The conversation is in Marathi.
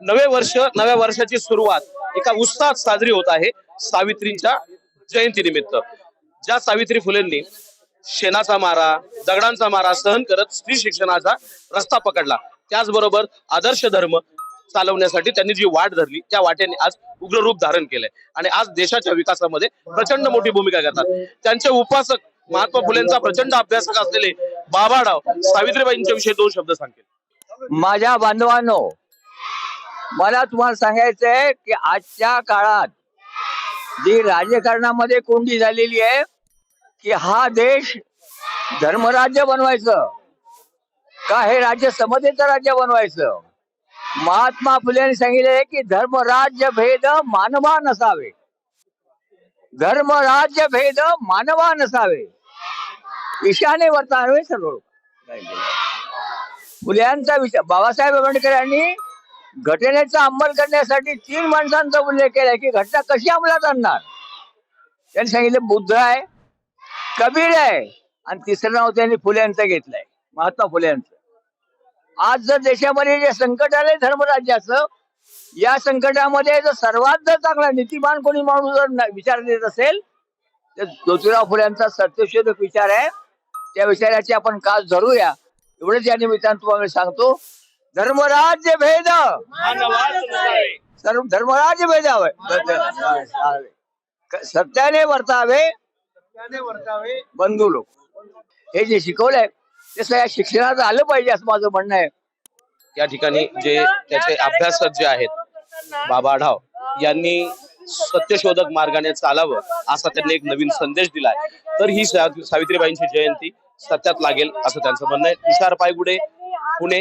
नवे वर्ष नव्या वर्षाची सुरुवात एका उत्साहात साजरी होत आहे सावित्रींच्या जयंतीनिमित्त. ज्या सावित्री फुलेंनी शेणाचा मारा दगडांचा मारा सहन करत स्त्री शिक्षणाचा रस्ता पकडला त्याचबरोबर आदर्श धर्म चालवण्यासाठी त्यांनी जी वाट धरली त्या वाटेने आज उग्र रूप धारण केलंय. आणि आज देशाच्या विकासामध्ये प्रचंड मोठी भूमिका घेतात. त्यांचे उपासक महात्मा फुलेंचा प्रचंड अभ्यासक असलेले बाबाराव सावित्रीबाईंच्या विषयी दोन शब्द सांगतील. माझ्या बांधवांनो मला तुम्हाला सांगायचं आहे की आजच्या काळात जी राजकारणामध्ये कोंडी झालेली आहे की हा देश धर्मराज्य बनवायचं का हे राज्य समतेचं राज्य बनवायचं? महात्मा फुले सांगितले की धर्मराज्य भेद मानवा नसावे. धर्मराज्य भेद मानवा नसावे. ईशाने वर्तावे सर्व फुल्यांचा विचार बाबासाहेब आंबेडकरांनी घटनेचा अंमल करण्यासाठी तीन माणसांचा उल्लेख केलाय की घटना कशी अंमलात आणणार? त्यांनी सांगितलं बुद्ध आहे कबीर आहे आणि तिसरं नाव त्यांनी फुल्यांचं घेतलंय महात्मा फुल्यांचं. आज जर देशामध्ये जे संकट आले धर्मराज्याचं या संकटामध्ये जर सर्वात जर चांगला नीतिमान कोणी माणूस जर विचार देत असेल तर ज्योतिराव फुल्यांचा सत्यशोधक विचार आहे. त्या विचाराची आपण कास धरूया. एवढंच या निमित्तानं तुम्हाला सांगतो. धर्मराज्य भेद सर्व धर्मराज्य भेदावे सत्याने वर्तावे बंधू लोक हे जे शिकवलंय ते सगळ्या शिक्षणात आलं पाहिजे असं माझं म्हणणं आहे या ठिकाणी जे त्याचे अभ्यासक जे आहेत बाबा आढाव यांनी सत्यशोधक मार्गाने चालावं असा त्यांनी एक नवीन संदेश दिलाय. तर ही सा- सावित्रीबाईंची जयंती सत्यात लागेल असं त्यांचं म्हणणं आहे. तुषार पायगुडे पुणे.